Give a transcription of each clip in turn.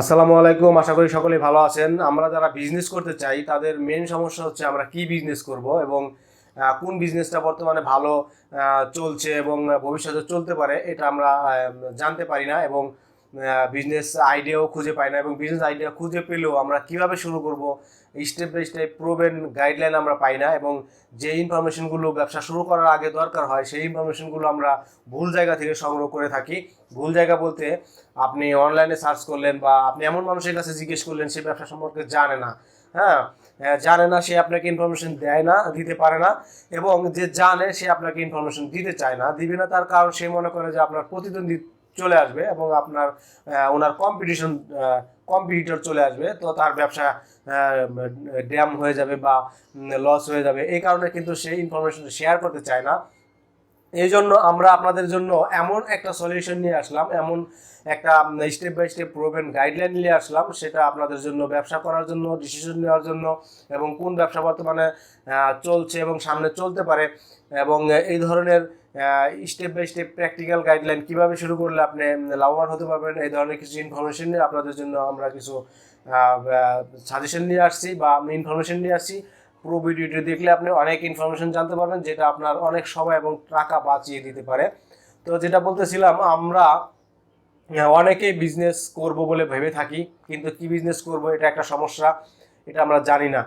আসসালামু আলাইকুম, আশা করি সকলেই ভালো আছেন। আমরা যারা বিজনেস করতে চাই, তাদের মেন সমস্যা হচ্ছে আমরা কি বিজনেস করব এবং কোন বিজনেসটা বর্তমানে ভালো চলছে এবং ভবিষ্যতে চলতে পারে, এটা আমরা জানতে পারি না এবং বিজনেস আইডিয়াও খুঁজে পাই না এবং বিজনেস আইডিয়া খুঁজে পেলেও আমরা কীভাবে শুরু করব step by step proven guideline আমরা পাই না এবং যে ইনফরমেশনগুলো ব্যবসা শুরু করার আগে দরকার হয়, সেই ইনফরমেশনগুলো আমরা ভুল জায়গা থেকে সংগ্রহ করে থাকি। ভুল জায়গা বলতে আপনি অনলাইনে সার্চ করলেন বা আপনি এমন মানুষের কাছে জিজ্ঞেস করলেন, সে ব্যবসা সম্পর্কে জানে না। হ্যাঁ জানে না, সে আপনাকে ইনফরমেশন দেয় না, দিতে পারে না এবং যে জানে, সে আপনাকে ইনফরমেশন দিতে চায় না। দিবে না তার কারণ সে মনে করে যে আপনার প্রতিদ্বন্দ্বী চলে আসবে এবং আপনার ওনার কম্পিটিশন কম্পিটিটর চলে আসবে, তো তার ব্যবসা ড্যাম হয়ে যাবে বা লস হয়ে যাবে। এই কারণে কিন্তু সেই ইনফরমেশন শেয়ার করতে চায় না। এই জন্য আমরা আপনাদের জন্য এমন একটা সলিউশন নিয়ে আসলাম, এমন একটা step by step proven guideline নিয়ে আসলাম, সেটা আপনাদের জন্য, ব্যবসা করার জন্য ডিসিশন নেওয়ার জন্য, এবং কোন ব্যবসা বর্তমানে চলছে এবং সামনে চলতে পারে, এবং এই ধরনের step by step practical guideline কীভাবে শুরু করলে আপনি লাভবান হতে পারবেন, এই ধরনের কিছু ইনফরমেশন নিয়ে আপনাদের জন্য আমরা কিছু সাজেশন নিয়ে আসছি বা আমি ইনফরমেশন নিয়ে আসছি। পুরো ভিডিওটি দেখলে আপনি অনেক ইনফরমেশন জানতে পারবেন, যেটা আপনার অনেক সময় এবং টাকা বাঁচিয়ে দিতে পারে। তো যেটা বলতেছিলাম, আমরা অনেকেই বিজনেস করব বলে ভেবে থাকি, কিন্তু কি বিজনেস করব, এটা একটা সমস্যা, এটা আমরা জানি না।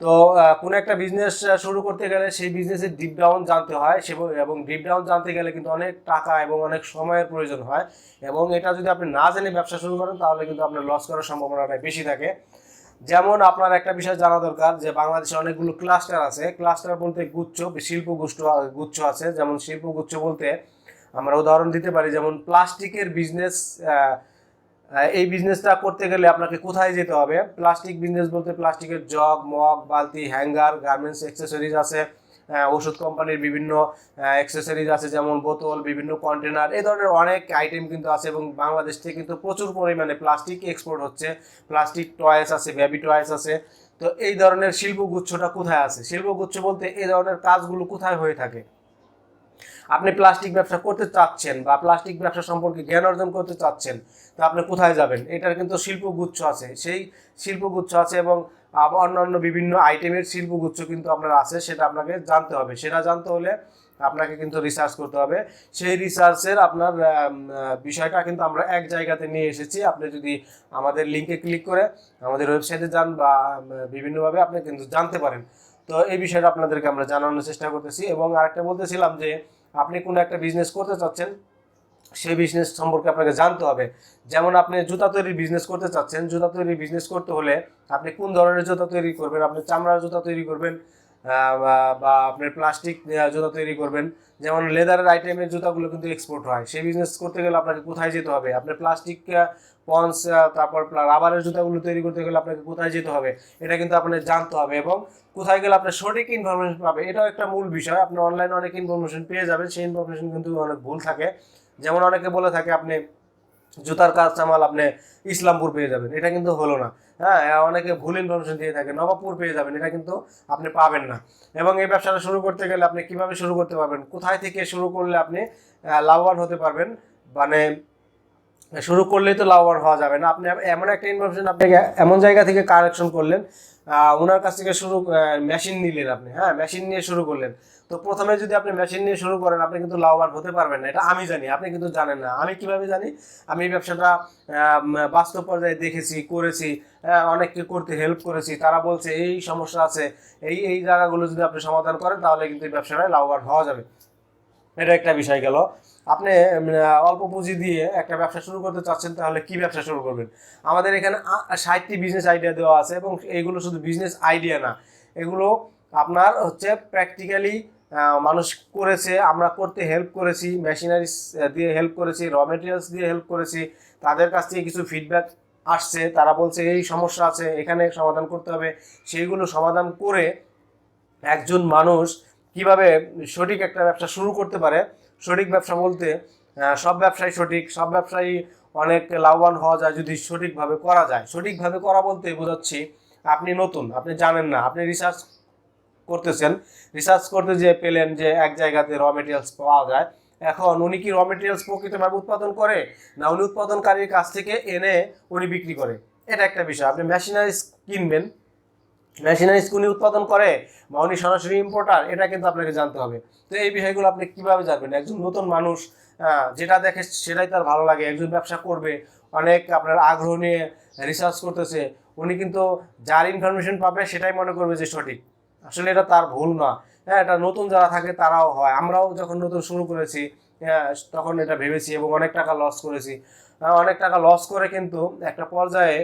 তো কোনো একটা বিজনেস শুরু করতে গেলে সেই বিজনেসের ডিপ ডাউন জানতে হয় সে এবং ডিপ ডাউন জানতে গেলে কিন্তু অনেক টাকা এবং অনেক সময়ের প্রয়োজন হয় এবং এটা যদি আপনি না জেনে ব্যবসা শুরু করেন, তাহলে কিন্তু আপনার লস করার সম্ভাবনাটা বেশি থাকে। যেমন আপনার একটা বিষয় জানা দরকার যে, বাংলাদেশে অনেকগুলো ক্লাস্টার আছে। ক্লাস্টার বলতে গুচ্ছ শিল্প গুচ্ছ গুচ্ছ আছে। যেমন শিল্প গুচ্ছ বলতে আমরা উদাহরণ দিতে পারি, যেমন প্লাস্টিকের বিজনেস এই বিজনেসটা করতে গেলে আপনাকে কোথায় যেতে হবে? প্লাস্টিক বিজনেস বলতে প্লাস্টিকের জগ, মগ, বালতি হ্যাঙ্গার গার্মেন্টস অ্যাক্সেসরিজ আছে। ওষুধ কোম্পানির বিভিন্ন অ্যাক্সেসরিজ আছে, যেমন বোতল, বিভিন্ন কন্টেনার এই ধরনের অনেক আইটেম কিন্তু আছে এবং বাংলাদেশ থেকে কিন্তু প্রচুর পরিমাণে প্লাস্টিক এক্সপোর্ট হচ্ছে। প্লাস্টিক টয়েস আছে বেবি টয়েস আছে। তো এই ধরনের শিল্পগুচ্ছটা কোথায় আছে? শিল্পগুচ্ছ বলতে এই ধরনের কাজগুলো কোথায় হয়ে থাকে? আপনি প্লাস্টিক ব্যবসা করতে চাচ্ছেন বা প্লাস্টিক ব্যবসা সম্পর্কে জ্ঞান অর্জন করতে চাচ্ছেন, তো আপনি কোথায় যাবেন? এটার কিন্তু শিল্পগুচ্ছ আছে। সেই শিল্পগুচ্ছ আছে এবং অন্যান্য বিভিন্ন আইটেমের শিল্পগুচ্ছ কিন্তু আপনার আছে, সেটা আপনাকে জানতে হবে। সেটা জানতে হলে আপনাকে কিন্তু রিসার্চ করতে হবে। সেই রিসার্চের আপনার বিষয়টা কিন্তু আমরা এক জায়গাতে নিয়ে এসেছি। আপনি যদি আমাদের লিঙ্কে ক্লিক করে আমাদের ওয়েবসাইটে যান বা বিভিন্নভাবে আপনি কিন্তু জানতে পারেন। তো এই বিষয়টা আপনাদেরকে আমরা জানানোর চেষ্টা করতেছি এবং আরেকটা বলতেছিলাম যে আপনি কোনো একটা বিজনেস করতে চাচ্ছেন, সেই বিজনেস সম্পর্কে আপনাকে জানতে হবে। যেমন আপনি জুতা তৈরির বিজনেস করতে চাচ্ছেন, জুতা তৈরির বিজনেস করতে হলে আপনি কোন ধরনের জুতা তৈরি করবেন? আপনি চামড়ার জুতা তৈরি করবেন বা- আপনার প্লাস্টিক জুতা তৈরি করবেন। যেমন লেদারের আইটেমের জুতাগুলো কিন্তু এক্সপোর্ট হয়। সেই বিজনেস করতে গেলে আপনাকে কোথায় যেতে হবে? আপনার প্লাস্টিক পন্স তারপর রাবারের জুতাগুলো তৈরি করতে গেলে আপনাকে কোথায় যেতে হবে, এটা কিন্তু আপনার জানতে হবে এবং কোথায় গেলে আপনার সঠিক ইনফরমেশন পাবে, এটাও একটা মূল বিষয়। আপনি অনলাইনে অনেক ইনফরমেশন পেয়ে যাবেন, সেই ইনফরমেশন কিন্তু অনেক ভুল থাকে। যেমন অনেকে বলে থাকে, আপনি জুতার কাঁচামাল আপনি ইসলামপুর পেয়ে যাবেন, এটা কিন্তু হলো না। হ্যাঁ অনেকে ভুল ইনফরমেশন দিয়ে থাকে, নবাবপুর পেয়ে যাবেন, এটা কিন্তু আপনি পাবেন না। এবং এই ব্যবসাটা শুরু করতে গেলে আপনি কীভাবে শুরু করতে পারবেন, কোথায় থেকে শুরু করলে আপনি লাভবান হতে পারবেন মানে শুরু করলেই তো লাভবান হওয়া যাবে না। আপনি এমন একটা ইনফরমেশন আপনাকে এমন জায়গা থেকে কালেকশন করলেন ওনার কাছ থেকে শুরু মেশিন নিলেন আপনি হ্যাঁ মেশিন নিয়ে শুরু করলেন। তো প্রথমে যদি আপনি মেশিন নিয়ে শুরু করেন, আপনি কিন্তু লাভবান হতে পারবেন না, এটা আমি জানি, আপনি কিন্তু জানেন না। আমি কীভাবে জানি? আমি এই ব্যবসাটা বাস্তব পর্যায়ে দেখেছি, করেছি অনেককে করতে হেল্প করেছি, তারা বলছে, এই সমস্যা আছে, এই এই জায়গাগুলো যদি আপনি সমাধান করেন, তাহলে কিন্তু এই ব্যবসাটায় লাভবান হওয়া যাবে। এটা একটা বিষয় গেল। আপনি অল্প পুঁজি দিয়ে একটা ব্যবসা শুরু করতে চাচ্ছেন, তাহলে কি ব্যবসা শুরু করবেন? আমাদের এখানে ষাটটি বিজনেস আইডিয়া দেওয়া আছে এবং এইগুলো শুধু বিজনেস আইডিয়া না। এগুলো আপনার হচ্ছে প্র্যাকটিক্যালি মানুষ করেছে, আমরা করতে হেল্প করেছি মেশিনারিজ দিয়ে হেল্প করেছি র মেটেরিয়ালস দিয়ে হেল্প করেছি, তাদের কাছ থেকে কিছু ফিডব্যাক আসছে, তারা বলছে, এই সমস্যা আছে, এখানে সমাধান করতে হবে। সেইগুলো সমাধান করে একজন মানুষ কীভাবে সঠিক একটা ব্যবসা শুরু করতে পারে সঠিক ব্যবসা বলতে সব ব্যবসায় সঠিক, সব ব্যবসায়ী অনেক লাভবান হওয়া যায় যদি সঠিকভাবে করা যায়। সঠিকভাবে করা বলতে বোঝাচ্ছি, আপনি নতুন, আপনি জানেন না, আপনি রিসার্চ করতেছেন রিসার্চ করতে যে পেলেন যে এক জায়গাতে র মেটেরিয়ালস পাওয়া যায়। এখন উনি কি র মেটেরিয়ালস প্রকৃতভাবে উৎপাদন করে, না উনি উৎপাদনকারীর কাছ থেকে এনে উনি বিক্রি করে? এটা একটা বিষয়। আপনি মেশিনারিজ কিনবেন মেশিনারিজ স্কুলে উৎপাদন করে বা উনি সরাসরি ইম্পোর্টার এটা কিন্তু আপনাকে জানতে হবে। তো এই বিষয়গুলো আপনি কীভাবে জানবেন? একজন নতুন মানুষ যেটা দেখে সেটাই তার ভালো লাগে, একজন ব্যবসা করবে, অনেক আপনার আগ্রহ নিয়ে রিসার্চ করতেছে, উনি কিন্তু যার ইনফরমেশন পাবে সেটাই মনে করবে যে সঠিক। আসলে এটা তার ভুল না। হ্যাঁ এটা নতুন যারা থাকে তারাও হয়। আমরাও যখন নতুন শুরু করেছি হ্যাঁ, তখন এটা ভেবেছি এবং অনেক টাকা লস করেছি। অনেক টাকা লস করে কিন্তু একটা পর্যায়ে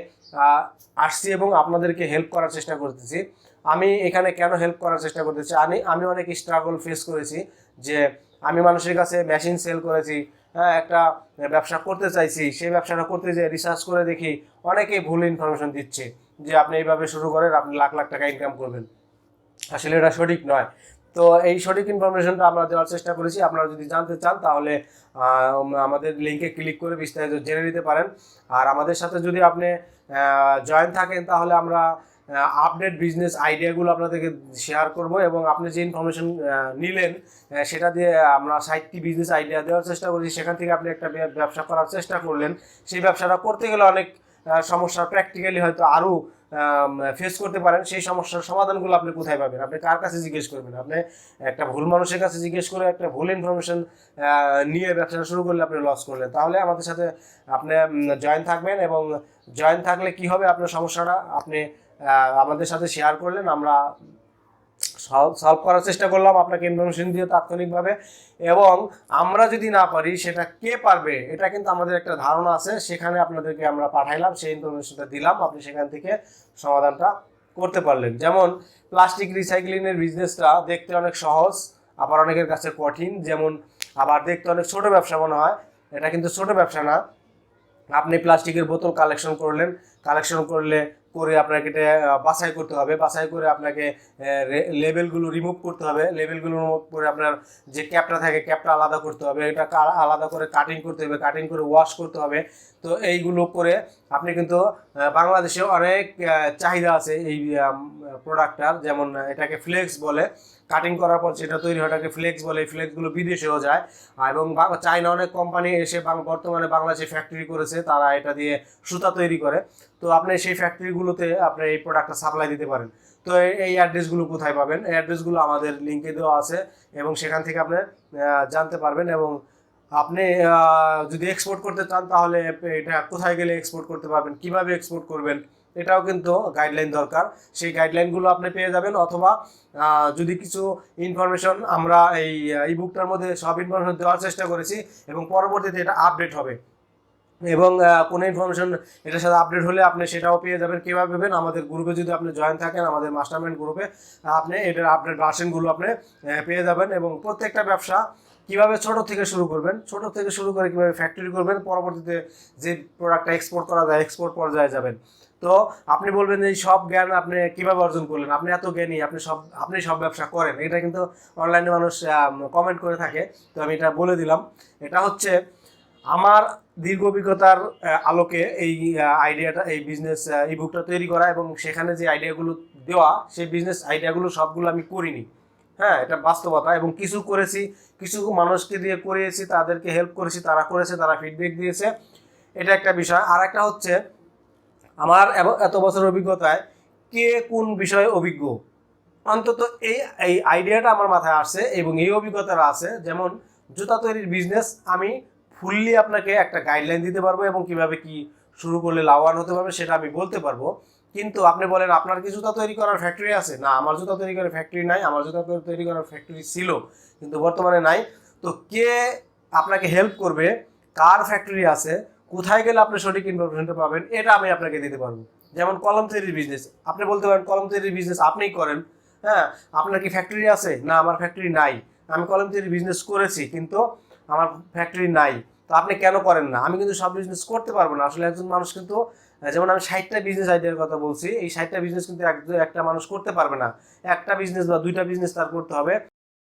আসছি এবং আপনাদেরকে হেল্প করার চেষ্টা করতেছি। আমি এখানে কেন হেল্প করার চেষ্টা করতেছি? আমি আমি অনেক স্ট্রাগল ফেস করেছি যে আমি মানুষের কাছে মেশিন সেল করেছি হ্যাঁ একটা ব্যবসা করতে চাইছি সেই ব্যবসাটা করতে যেয়ে রিসার্চ করে দেখি অনেকেই ভুল ইনফরমেশন দিচ্ছে যে আপনি এইভাবে শুরু করেন আপনি লাখ লাখ টাকা ইনকাম করবেন। আসলে এটা সঠিক নয়। তো এই সঠিক ইনফরমেশনটা আমরা দেওয়ার চেষ্টা করেছি। আপনারা যদি জানতে চান, তাহলে আমাদের লিঙ্কে ক্লিক করে বিস্তারিত জেনে নিতে পারেন। আর আমাদের সাথে যদি আপনি জয়েন থাকেন, তাহলে আমরা আপডেট বিজনেস আইডিয়াগুলো আপনাদেরকে শেয়ার করব এবং আপনি যে ইনফরমেশন নিলেন সেটা দিয়ে আমরা সাইটটি বিজনেস আইডিয়া দেওয়ার চেষ্টা করেছি। সেখান থেকে আপনি একটা ব্যবসা করার চেষ্টা করলেন। সেই ব্যবসাটা করতে গেলে অনেক সমস্যা। প্র্যাকটিক্যালি হয়তো আরও ফেস করতে পারেন, সেই সমস্যার সমাধানগুলো আপনি কোথায় পাবেন? আপনি কার কাছে জিজ্ঞেস করবেন? আপনি একটা ভুল মানুষের কাছে জিজ্ঞেস করে একটা ভুল ইনফরমেশন নিয়ে ব্যবসাটা শুরু করলে আপনি লস করলেন। তাহলে আমাদের সাথে আপনি জয়েন থাকবেন এবং জয়েন থাকলে কি হবে আপনার সমস্যাটা আপনি আমাদের সাথে শেয়ার করলেন। আমরা সলভ করার চেষ্টা করলাম আপনাকে ইনফরমেশন দিয়ে তাৎক্ষণিকভাবে। এবং আমরা যদি না পারি, সেটা কে পারবে, এটা কিন্তু আমাদের একটা ধারণা আছে। সেখানে আপনাদেরকে আমরা পাঠাইলাম, সেই ইনফরমেশনটা দিলাম। আপনি সেখান থেকে সমাধানটা করতে পারলেন। যেমন প্লাস্টিক রিসাইক্লিংয়ের বিজনেসটা দেখতে অনেক সহজ, আবার অনেকের কাছে কঠিন। যেমন আবার দেখতে অনেক ছোট ব্যবসা মনে হয়, এটা কিন্তু ছোট ব্যবসা না। আপনি প্লাস্টিকের বোতল কালেকশন করলেন। কালেকশন করলে করে আপনাকে এটা বাছাই করতে হবে। বাছাই করে আপনাকে লেবেলগুলো রিমুভ করতে হবে। লেবেলগুলো রিমুভ করে আপনার যে ক্যাপটা থাকে, ক্যাপটা আলাদা করতে হবে। এটা আলাদা করে কাটিং করতে হবে কাটিং করে ওয়াশ করতে হবে। তো এইগুলো করে আপনি কিন্তু বাংলাদেশে অনেক চাহিদা আছে এই প্রোডাক্টটার যেমন এটাকে ফ্লেক্স বলে। কাটিং করার পর সেটা তৈরি হয় ওটাকে ফ্লেক্স বলে। এই ফ্লেক্সগুলো বিদেশেও যায়। এবং চায়না অনেক কোম্পানি এসে বর্তমানে বাংলাদেশে ফ্যাক্টরি করেছে। তারা এটা দিয়ে সুতা তৈরি করে। তো আপনি সেই ফ্যাক্টরিগুলোতে আপনি এই প্রোডাক্টটা সাপ্লাই দিতে পারেন। তো এই- অ্যাড্রেসগুলো কোথায় পাবেন? এই অ্যাড্রেসগুলো আমাদের লিঙ্কে দেওয়া আছে এবং সেখান থেকে আপনি জানতে পারবেন এবং আপনি যদি এক্সপোর্ট করতে চান তাহলে এটা কোথায় গেলে এক্সপোর্ট করতে পারবেন, কীভাবে এক্সপোর্ট করবেন, এটাও কিন্তু গাইডলাইন দরকার। সেই গাইডলাইনগুলো আপনি পেয়ে যাবেন অথবা যদি কিছু ইনফরমেশন আমরা এই ই বুকটার মধ্যে সব ইনফরমেশন দেওয়ার চেষ্টা করেছি এবং পরবর্তীতে এটা আপডেট হবে। এবং কোনো ইনফরমেশন এটার সাথে আপডেট হলে আপনি সেটাও পেয়ে যাবেন। কীভাবে পাবেন আমাদের গ্রুপে যদি আপনি জয়েন থাকেন, আমাদের মাস্টারমাইন্ড গ্রুপে আপনি এটার আপডেট ভার্সনগুলো আপনি পেয়ে যাবেন এবং প্রত্যেকটা ব্যবসা কীভাবে ছোট থেকে শুরু করবেন? ছোট থেকে শুরু করে কীভাবে ফ্যাক্টরি করবেন? পরবর্তীতে যে প্রোডাক্টটা এক্সপোর্ট করা যায় এক্সপোর্ট পর্যায়ে যাবেন। তো আপনি বলবেন যে সব জ্ঞান আপনি কীভাবে অর্জন করলেন? আপনি এত জ্ঞানী, আপনি সব আপনি সব ব্যবসা করেন। এটা কিন্তু অনলাইনে মানুষ কমেন্ট করে থাকে। তো আমি এটা বলে দিলাম। এটা হচ্ছে আমার দীর্ঘ অভিজ্ঞতার আলোকে এই আইডিয়াটা এই বিজনেস ই বুকটা তৈরি করা এবং সেখানে যে আইডিয়াগুলো দেওয়া, সেই বিজনেস আইডিয়াগুলো সবগুলো আমি করিনি। হ্যাঁ এটা বাস্তবতা এবং কিছু করেছি, কিছু মানুষকে দিয়ে করিয়েছি, তাদেরকে হেল্প করেছি, তারা করেছে, তারা ফিডব্যাক দিয়েছে। এটা একটা বিষয়। আর একটা হচ্ছে, আমার এত বছর অভিজ্ঞতায় কে কোন বিষয়ে অভিজ্ঞ? অন্তত এই এই আইডিয়াটা আমার মাথায় আসছে এবং এই অভিজ্ঞতাটা আছে। যেমন, জুতা তৈরির বিজনেস আমি ফুললি আপনাকে একটা গাইডলাইন দিতে পারব এবং কীভাবে কি শুরু করলে লাভবান হতে পারবে সেটা আমি বলতে পারব। কিন্তু আপনি বলেন, আপনার কি জুতা তৈরি করার ফ্যাক্টরি আছে? না, আমার জুতা তৈরি করার ফ্যাক্টরি নাই, আমার জুতা তৈরি করার ফ্যাক্টরি ছিল, কিন্তু বর্তমানে নাই। তো কে আপনাকে হেল্প করবে? কার ফ্যাক্টরি আছে? কোথায় গেলে আপনি সঠিক ইনফরমেশনটা পাবেন? এটা আমি আপনাকে দিতে পারব। যেমন কলম তৈরির বিজনেস আপনি বলতে পারেন কলম তৈরির বিজনেস আপনিই করেন হ্যাঁ? আপনার কি ফ্যাক্টরি আছে? না, আমার ফ্যাক্টরি নাই। আমি কলম তৈরির বিজনেস করেছি, কিন্তু আমার ফ্যাক্টরি নাই। তো আপনি কেন করেন না? আমি কিন্তু সব বিজনেস করতে পারব না। আসলে একজন মানুষ কিন্তু যেমন আমি ষাটটা বিজনেস আইডিয়ার কথা বলছি, এই ষাটটা বিজনেস কিন্তু এক একটা মানুষ করতে পারবে না। একটা বিজনেস বা দুইটা বিজনেস তার করতে হবে।